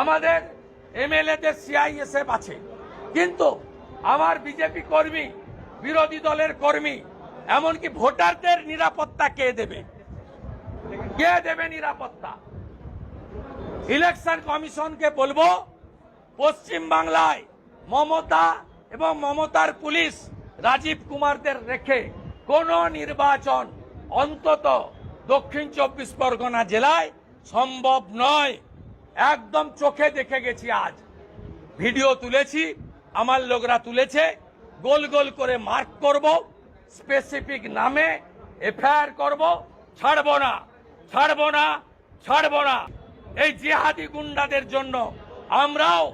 আমাদের এমএলএদের সিআইএসএফ আছে। কিন্তু আমার বিজেপি কর্মী, বিরোধী দলের কর্মী, এমনকি ভোটারদের নিরাপত্তা কে দেবে? কে দেবে নিরাপত্তা? ইলেকশন কমিশনকে বলব, পশ্চিম বাংলায় মমতা এবং মমতার পুলিশ রাজীব কুমারদের রেখে কোন নির্বাচন অন্তত দক্ষিণ চব্বিশ পরগনা জেলায় সম্ভব নয়। একদম চোখে দেখে গেছি আজ। ভিডিও তুলেছি, আমার লোকরা তুলেছে, গোল গোল করে মার্ক করব স্পেসিফিক নামে এফআইআর করব, ছাড়বো না ছাড়বো না ছাড়বো না। এই জিহাদি গুন্ডাদের জন্য আমরাও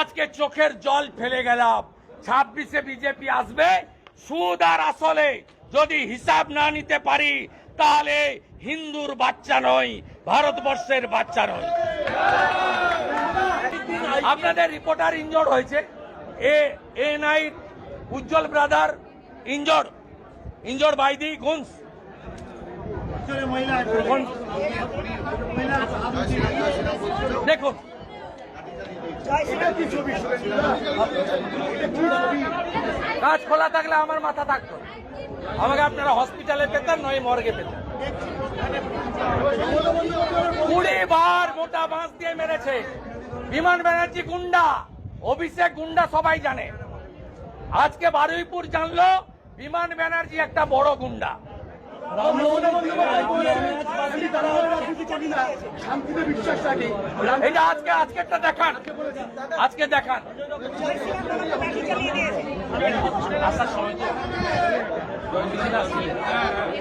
আজকে চোখের জল ফেলে গেলাম। ছাব্বিশে বিজেপি আসবে, সুদ আর আসলে যদি হিসাব না নিতে পারি তাহলে হিন্দুর বাচ্চা নয় ভারতবর্ষের বাচ্চা নয়। আপনাদের রিপোর্টার ইনজোর্ড হয়েছে। এ এ night Ujjwal brother injured injured by the goons. দেখুন কাজ খোলা থাকলে আমার মাথা থাকতো। আমাকে আপনারা হসপিটালে পেতেন, নয় মর্গে পেতেন। কুড়ি বার মোটা বাঁশ দিয়ে মেরেছে। বিমান ব্যানার্জি গুন্ডা, অভিষেক গুন্ডা সবাই জানে। আজকে বারুইপুর জানলো, বিমান ব্যানার্জি একটা বড় গুন্ডা। শান্তিতে বিশ্বাস রাখি। এটা আজকে আজকেরটা দেখান। আজকে দেখান আসার সময় তো।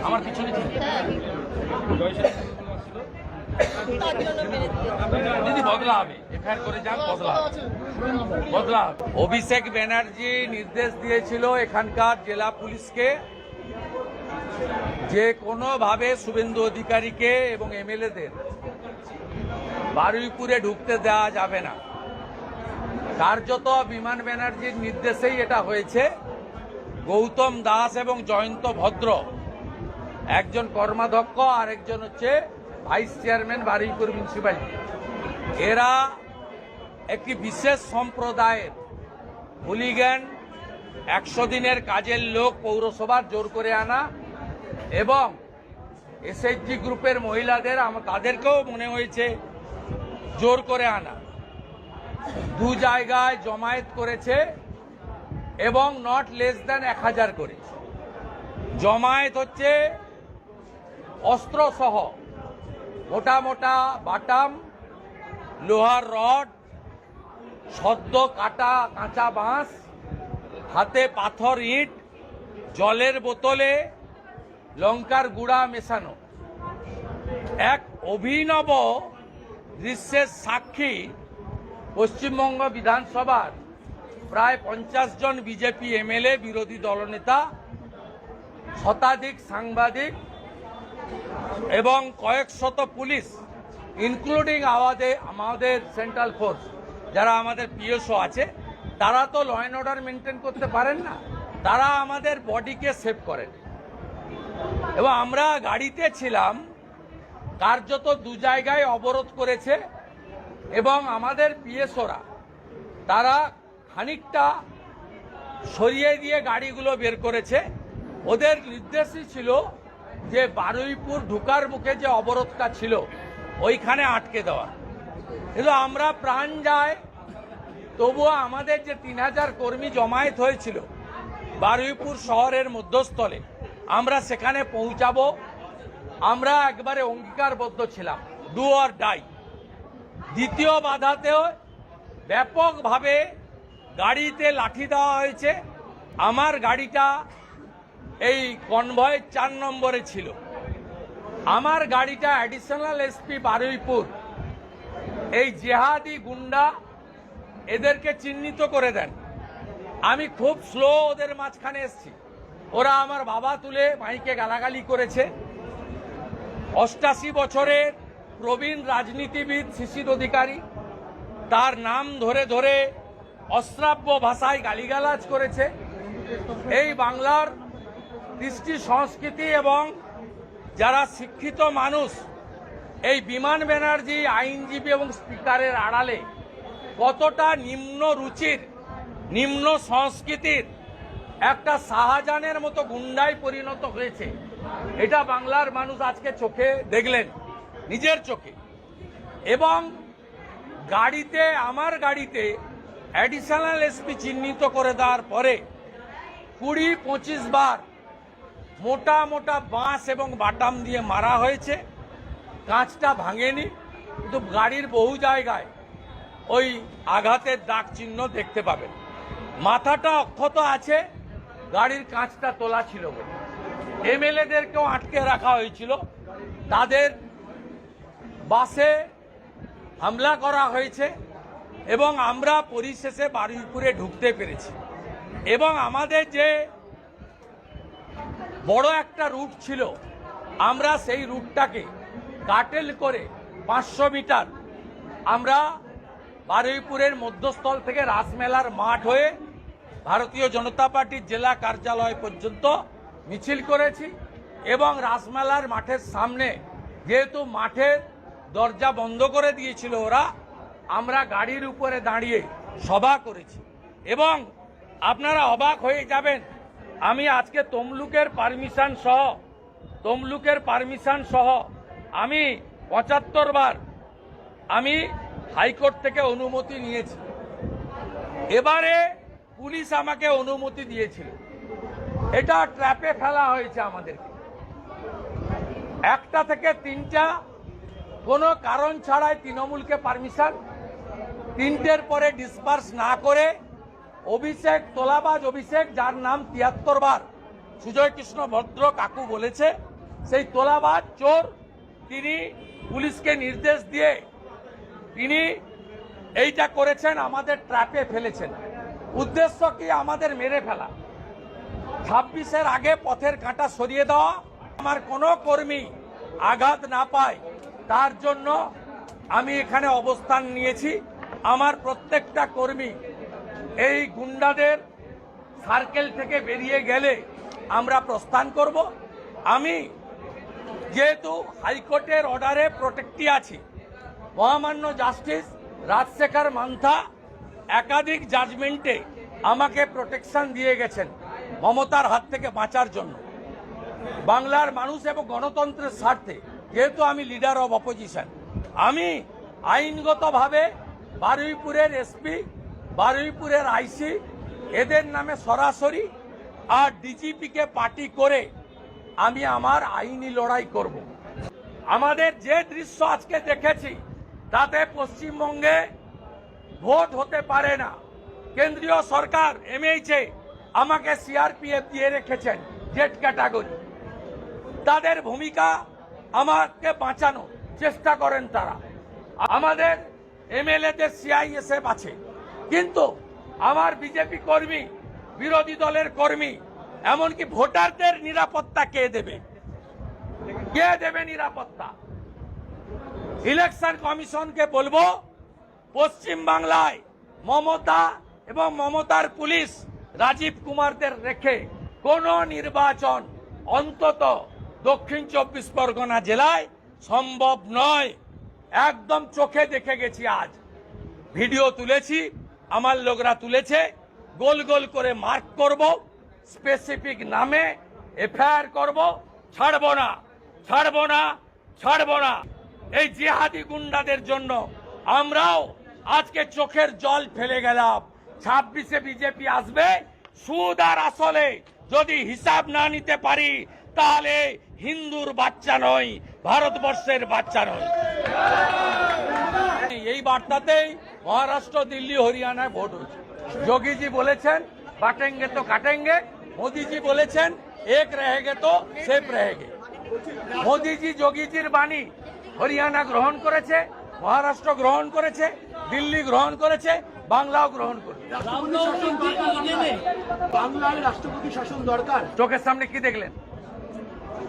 আমার পিছনে দিদি বদলা হবে। এফআইআর করে যান বদলা বদলা অভিষেক ব্যানার্জি নির্দেশ দিয়েছিল এখানকার জেলা পুলিশকে যে কোনোভাবে শুভেন্দু অধিকারীকে এবং এমএলএদের বারুইপুরে ঢুকতে দেওয়া যাবে না। কার্যত বিমান ব্যানার্জির নির্দেশেই এটা হয়েছে। গৌতম দাস এবং জয়ন্ত ভদ্র, একজন কর্মাধ্যক্ষ আর একজন হচ্ছে ভাইস চেয়ারম্যান বারুইপুর মিউনিসিপ্যালিটি। এরা একটি বিশেষ সম্প্রদায়ের হুলিগ্যান একশো দিনের কাজের লোক পৌরসভার জোর করে আনা এবং এসএইচজি গ্রুপের মহিলাদের তাদেরকেও মনে হয়েছে জোর করে আনা। দু জায়গায় জমায়েত করেছে এবং নট লেস দ্যান এক হাজার করে। জমায়েত হচ্ছে অস্ত্র সহ মোটা মোটা বাটাম, লোহার রড, সদ্য কাটা কাঁচা বাঁশ, হাতে পাথর ইট, জলের বোতলে লঙ্কার গুঁড়া মেশানো। এক অভিনব দৃশ্যের সাক্ষী পশ্চিমবঙ্গ বিধানসভার প্রায় পঞ্চাশ জন বিজেপি এমএলএ, বিরোধী দলনেতা, শতাধিক সাংবাদিক এবং কয়েক শত পুলিশ ইনক্লুডিং আমাদের আমাদের সেন্ট্রাল ফোর্স যারা আমাদের পিএসও আছে, তারা তো ল অ্যান্ড অর্ডার মেনটেন করতে পারেন না। তারা আমাদের বডিকে সেভ করেন। এবং আমরা গাড়িতে ছিলাম, কার্যত দু জায়গায় অবরোধ করেছে এবং আমাদের পিএসওরা, তারা খানিকটা সরিয়ে দিয়ে গাড়িগুলো বের করেছে। ওদের নির্দেশই ছিল যে বারুইপুর ঢুকার মুখে যে অবরোধটা ছিল, ওইখানে আটকে দেওয়া। কিন্তু আমরা প্রাণ যায়, তবুও আমাদের যে তিন হাজার কর্মী জমায়েত হয়েছিল, বারুইপুর শহরের মধ্যস্থলে আমরা সেখানে পৌঁছাবো। আমরা একবারে অঙ্গীকারবদ্ধ ছিলাম। ডু অর ডাই দ্বিতীয় বাধাতেও ব্যাপকভাবে গাড়িতে লাঠি দেওয়া হয়েছে। আমার গাড়িটা এই কনভয় চার নম্বরে ছিল। আমার গাড়িটা অ্যাডিশনাল এসপি বারুইপুর। এই জেহাদি গুন্ডা এদেরকে চিহ্নিত করে দেন। আমি খুব স্লো ওদের মাঝখানে এসছি। ওরা আমার বাবা তুলে মাইকে গালাগালি করেছে। অষ্টাশি বছরের প্রবীণ রাজনীতিবিদ শিশির অধিকারী, তার নাম ধরে ধরে অশ্রাব্য ভাষায় গালিগালাজ করেছে। এই বাংলার কৃষ্টি সংস্কৃতি এবং যারা শিক্ষিত মানুষ, এই বিমান ব্যানার্জি, আইনজীবী এবং স্পিকারের আড়ালে কতটা নিম্ন রুচির, নিম্ন সংস্কৃতির একটা শাহজাহানের মতো গুন্ডায় পরিণত হয়েছে। এটা বাংলার মানুষ আজকে চোখে দেখলেন, নিজের চোখে। এবং গাড়িতে, আমার গাড়িতে অ্যাডিশনাল এসপি চিহ্নিত করে দেওয়ার পরে কুড়ি, পঁচিশ বার মোটা মোটা বাঁশ এবং বাটাম দিয়ে মারা হয়েছে। কাঁচটা ভাঙেনি, কিন্তু গাড়ির বহু জায়গায় ওই আঘাতের দাগ চিহ্ন দেখতে পাবেন। মাথাটা অক্ষত আছে গাড়ির কাঁচটা তোলা ছিল বলে। এমএলএদেরকেও আটকে রাখা হয়েছিল। তাদের বাসে হামলা করা হয়েছে এবং আমরা পরিশেষে বারুইপুরে ঢুকতে পেরেছি। এবং আমাদের যে বড় একটা রুট ছিল, আমরা সেই রুটটাকে কাটেল করে পাঁচশো মিটার আমরা বারুইপুরের মধ্যস্থল থেকে রাসমেলার মাঠ হয়ে ভারতীয় জনতা পার্টির জেলা কার্যালয় পর্যন্ত মিছিল করেছি এবং রাসমেলার মাঠের সামনে, যেহেতু মাঠের দরজা বন্ধ করে দিয়েছিল ওরা, আমরা গাড়ির উপরে দাঁড়িয়ে সভা করেছি। এবং আপনারা অবাক হয়ে যাবেন, আমি আজকে তমলুকের পারমিশন সহ, তমলুকের পারমিশন সহ আমি পঁচাত্তর বার আমি হাইকোর্ট থেকে অনুমতি নিয়েছি। এবারে পুলিশ আমাকে অনুমতি দিয়েছিল। এটা ট্র্যাপে ফেলা হয়েছে আমাদেরকে। একটা থেকে তিনটা, কোনো কারণ ছাড়াই তৃণমূলকে পারমিশন, তিনটের পরে ডিসপার্স না করে অভিষেক, তোলাবাজ অভিষেক, যার নাম তিয়াত্তর বার সুজয় কৃষ্ণ ভদ্র কাকু বলেছে, সেই তোলাবাজ চোর তিনি পুলিশকে নির্দেশ দিয়ে তিনি এইটা করেছেন, আমাদের ট্র্যাপে ফেলেছেন। উদ্দেশ্য কি আমাদের মেরে ফেলা? ছাব্বিশের আগে পথের কাঁটা সরিয়ে দেওয়া? আমার কোনো কর্মী আঘাত না পায়, তার জন্য আমি এখানে অবস্থান নিয়েছি। আমার প্রত্যেকটা কর্মী এই গুন্ডাদের সার্কেল থেকে বেরিয়ে গেলে আমরা প্রস্থান করব। আমি যেহেতু হাইকোর্টের অর্ডারে প্রোটেক্টি আছি, মহামান্য জাস্টিস রাজশেখর মান্থা একাধিক জাজমেন্টে আমাকে প্রোটেকশন দিয়ে গেছেন মমতার হাত থেকে বাঁচার জন্য। বাংলার মানুষ এবং গণতন্ত্রের স্বার্থে, যেহেতু আমি লিডার অব অপোজিশন আমি আইনগতভাবে বারুইপুরের এসপি বারুইপুরের আইসি এদের নামে সরাসরি আর ডিজিপিকে পার্টি করে আমি আমার আইনি লড়াই করব। আমাদের যে দৃশ্য আজকে দেখেছি, তাতে পশ্চিমবঙ্গে ভোট হতে পারে না। কেন্দ্রীয় সরকার এমএইচে আমাকে সিআরপিএফ দিয়ে রেখেছেন জেট ক্যাটাগরি। তাদের ভূমিকা আমাকে বাঁচানো চেষ্টা করেন তারা। আমাদের এমএলএদের সিআইএসএফ আছে, কিন্তু আমার বিজেপি কর্মী, বিরোধী দলের কর্মী, এমনকি ভোটারদের নিরাপত্তা কে দেবে? কে দেবে নিরাপত্তা? ইলেকশন কমিশনকে বলব পশ্চিম বাংলায় মমতা এবং মমতার পুলিশ রাজীব কুমারদের রেখে কোন নির্বাচন অন্তত দক্ষিণ চব্বিশ পরগনা জেলায় সম্ভব নয়। একদম চোখে দেখে গেছি আজ। ভিডিও তুলেছি, আমার লোকরা তুলেছে, গোল গোল করে মার্ক করব স্পেসিফিক নামে এফআইআর করব, ছাড়ব না ছাড়ব না ছাড়ব না। এই জিহাদি গুন্ডাদের জন্য আমরাও আজকে চোখের জল ফেলে গেলাম। ছাব্বিশে বিজেপি আসবে, সুদ আর আসলে। যদি হিসাব না নিতে পারি, তাহলে হিন্দুর বাচ্চা নয় ভারতবর্ষের বাচ্চা নয় এই বার্তাতেই মহারাষ্ট্র, দিল্লি, হরিয়ানায় ভোট হচ্ছে যোগীজি বলেছেন, বাটেঙ্গে তো কাটেঙ্গে। মোদিজি বলেছেন, এক রেহেগে তো সেফ রেহেগে। মোদিজি, যোগীজির বাণী হরিয়ানা গ্রহণ করেছে। মহারাষ্ট্র গ্রহণ করেছে দিল্লি গ্রহণ করেছে বাংলাও গ্রহণ করেছে বাংলায় রাষ্ট্রপতি শাসন দরকার চোখের সামনে কি দেখলেন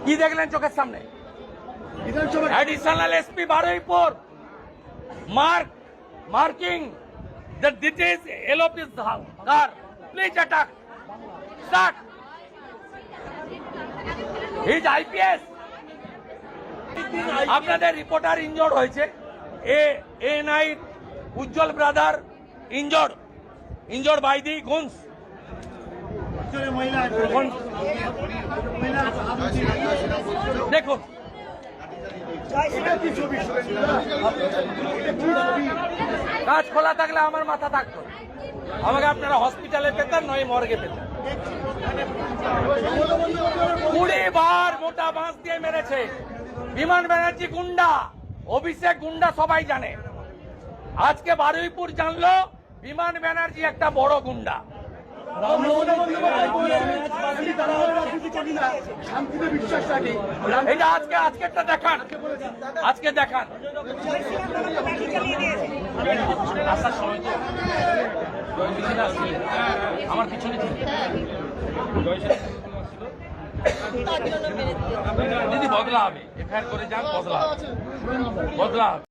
কি দেখলেন চোখের সামনে that this is LOP's car. Please attack. Start. His IPS. আপনাদের রিপোর্টার ইনজোর্ড হয়েছে এ NI Ujjwal brother injured injured by the goons. দেখুন। কাজ খোলা থাকলে আমার মাথা থাকতো। আমাকে আপনারা হসপিটালে পেতেন, নয় মর্গে পেতেন। কুড়ি বার মোটা বাঁশ দিয়ে মেরেছে। বিমান ব্যানার্জি গুন্ডা। অভিষেক গুন্ডা সবাই জানে। আজকে বারুইপুর জানলো, বিমান ব্যানার্জি একটা বড় গুন্ডা। এটা আজকে, আজকেরটা দেখান। আজকে দেখান। আমার দিদি বদলা হবে। এফআইআর করে যান বদলা হবে বদলা হবে